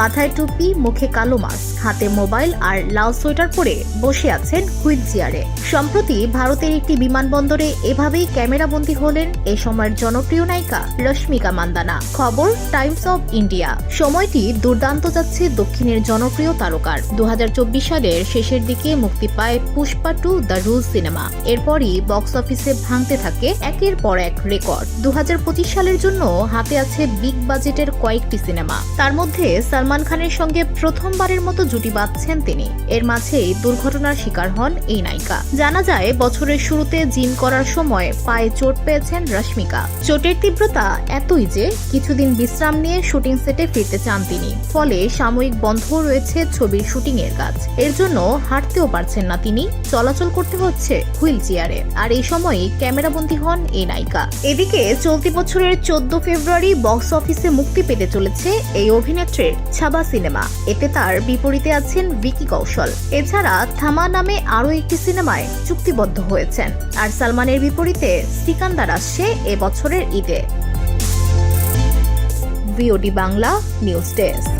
মাথায় টুপি, মুখে কালো মাস্ক, হাতে মোবাইল আর লাল সোয়েটার পরে বসে আছেন হুইল চেয়ারে সম্প্রতি ভারতের একটি বিমানবন্দরে এভাবেই ক্যামেরাবন্দী হলেন এ সময়ের জনপ্রিয় নায়িকা রশ্মিকা মান্দানা। খবর, টাইমস অব ইন্ডিয়া। সময়টি দুর্দান্ত যাচ্ছে দক্ষিণের জনপ্রিয় তারকার। দু হাজার চব্বিশ সালের শেষের দিকে মুক্তি পায় Pushpa two the rule cinema. এরপরই বক্স অফিসে ভাঙতে থাকে একের পর এক রেকর্ড। দু হাজার পঁচিশ সালের জন্য হাতে আছে বিগ বাজেটের কয়েকটি সিনেমা। তার মধ্যে খানের সঙ্গে প্রথমবারের মতো জুটি বাঁধছেন তিনি। এর মাঝেই দুর্ঘটনার শিকার হন এই নায়িকা। জানা যায়, বছরের শুরুতে জিম করার সময় পায়ে চোট পেয়েছেন রশ্মিকা। চোটের তীব্রতা এতই যে কিছুদিন বিশ্রাম নিয়ে শুটিং সেটে ফিরতে চান তিনি। ফলে সাময়িক বন্ধ রয়েছে ছবির শুটিং এর কাজ। এর জন্য হাঁটতেও পারছেন না তিনি। চলাচল করতে হচ্ছে হুইল চেয়ারে। আর এই সময়ই ক্যামেরাবন্দী হন এই নায়িকা। এদিকে চলতি বছরের চোদ্দ ফেব্রুয়ারি বক্স অফিসে মুক্তি পেতে চলেছে এই অভিনেত্রীর ছাবা সিনেমা। এতে তার বিপরীতে আছেন ভিকি কৌশল। এছাড়া থামা নামে আরও একটি সিনেমায় চুক্তিবদ্ধ হয়েছেন। আর সালমানের বিপরীতে সিকান্দার আসছে এ বছরের ঈদে। VOD Bangla news desk.